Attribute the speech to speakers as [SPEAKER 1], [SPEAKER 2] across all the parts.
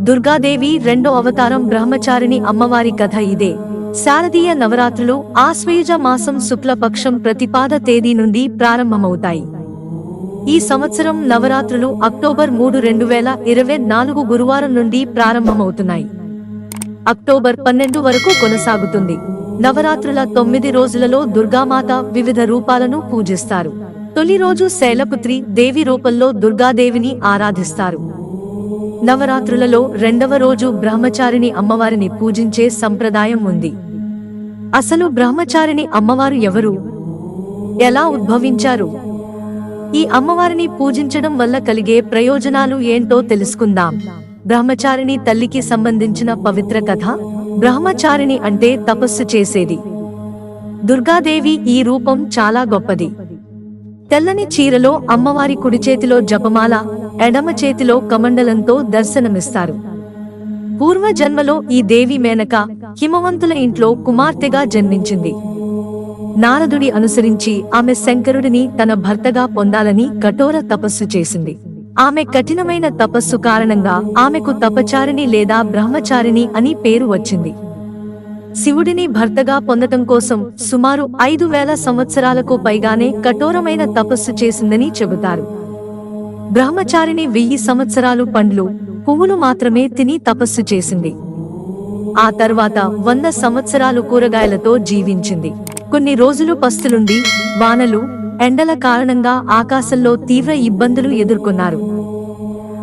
[SPEAKER 1] దుర్గాదేవి రెండో అవతారం బ్రహ్మచారిణి అమ్మవారి కథ ఇదే. శారదీయ నవరాత్రులు ఆశ్వేజ మాసం శుక్లపక్షం ప్రతిపాద తేదీ నుండి ప్రారంభమవుతాయి. ఈ సంవత్సరం నవరాత్రులు అక్టోబర్ మూడు రెండు వేల ఇరవై నాలుగు గురువారం నుండి ప్రారంభమవుతున్నాయి. అక్టోబర్ పన్నెండు వరకు కొనసాగుతుంది. నవరాత్రుల తొమ్మిది రోజులలో దుర్గామాత వివిధ రూపాలను పూజిస్తారు. తొలి రోజు శైలపుత్రి దేవి రూపంలో దుర్గాదేవిని ఆరాధిస్తారు. నవరాత్రులలో రెండవ రోజు బ్రహ్మచారిణి అమ్మవారిని పూజించే సంప్రదాయం ఉంది. అసలు బ్రహ్మచారిణి అమ్మవారు ఎవరు? ఎలా ఉద్భవించారు? ఈ అమ్మవారిని పూజించడం వల్ల కలిగే ప్రయోజనాలు ఏంటో తెలుసుకుందాం. బ్రహ్మచారిణి తల్లికి సంబంధించిన పవిత్ర కథ బ్రహ్మచారిణి అంటే తపస్సు చేసేది. దుర్గాదేవి ఈ రూపం చాలా గొప్పది. తెల్లని చీరలో అమ్మవారి కుడి చేతిలో జపమాల ఎడమ చేతిలో కమండలంతో దర్శనమిస్తారు. పూర్వ జన్మలో ఈ దేవి మేనక హిమవంతుల ఇంట్లో కుమార్తెగా జన్మించింది. నారదుడి అనుసరించి ఆమె శంకరుడిని తన భర్తగా పొందాలని కఠోర తపస్సు చేసింది. ఆమె కఠినమైన తపస్సు కారణంగా ఆమెకు తపచారిణి లేదా బ్రహ్మచారిణి అని పేరు వచ్చింది. శివుడిని భర్తగా పొందటం కోసం సుమారు ఐదు వేల సంవత్సరాలకు పైగానే కఠోరమైన తపస్సు చేసిందని చెబుతారు. బ్రహ్మచారిణి వెయ్యి సంవత్సరాలు పండ్లు పువ్వులు మాత్రమే తిని తపస్సు చేసింది. ఆ తర్వాత వంద సంవత్సరాలు కూరగాయలతో జీవించింది. కొన్ని రోజులు పస్తులుండి వానలు ఎండల కారణంగా ఆకాశంలో తీవ్ర ఇబ్బందులు ఎదుర్కొన్నారు.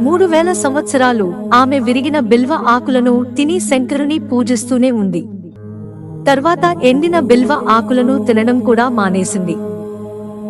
[SPEAKER 1] మూడు వేల సంవత్సరాలు ఆమె విరిగిన బిల్వ ఆకులను తిని శంకరుని పూజిస్తూనే ఉంది. తర్వాత ఎండిన బిల్వ ఆకులను తినడం కూడా మానేసింది.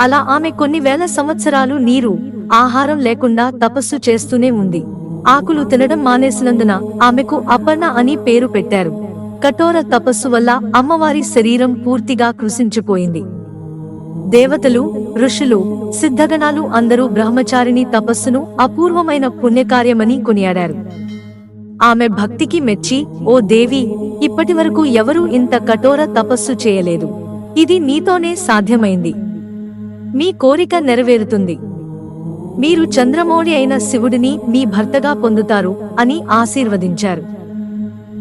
[SPEAKER 1] అలా ఆమె కొన్ని వేల సంవత్సరాలు నీరు ఆహారం లేకుండా తపస్సు చేస్తూనే ఉంది. ఆకులు తినడం మానేసినందున ఆమెకు అపర్ణ అని పేరు పెట్టారు. కఠోర తపస్సు వల్ల అమ్మవారి శరీరం పూర్తిగా కృషించిపోయింది దేవతలు ఋషులు సిద్ధగణాలు అందరూ బ్రహ్మచారిణి తపస్సును అపూర్వమైన పుణ్యకార్యమని కొనియాడారు. ఆమె భక్తికి మెచ్చి ఓ దేవి ఇప్పటి వరకు ఎవరూ ఇంత కఠోర తపస్సు చేయలేదు. ఇది నీతోనే సాధ్యమైంది. మీ కోరిక నెరవేరుతుంది. మీరు చంద్రమౌళి అయిన శివుడిని మీ భర్తగా పొందుతారు అని ఆశీర్వదించారు.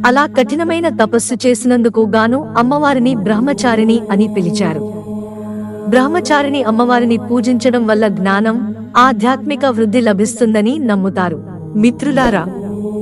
[SPEAKER 1] అలా కఠినమైన తపస్సు చేసినందుకు గాను అమ్మవారిని బ్రహ్మచారిణి అని పిలిచారు. బ్రహ్మచారిణి అమ్మవారిని పూజించడం వల్ల జ్ఞానం ఆధ్యాత్మిక వృద్ధి లభిస్తుందని నమ్ముతారు. మిత్రులారా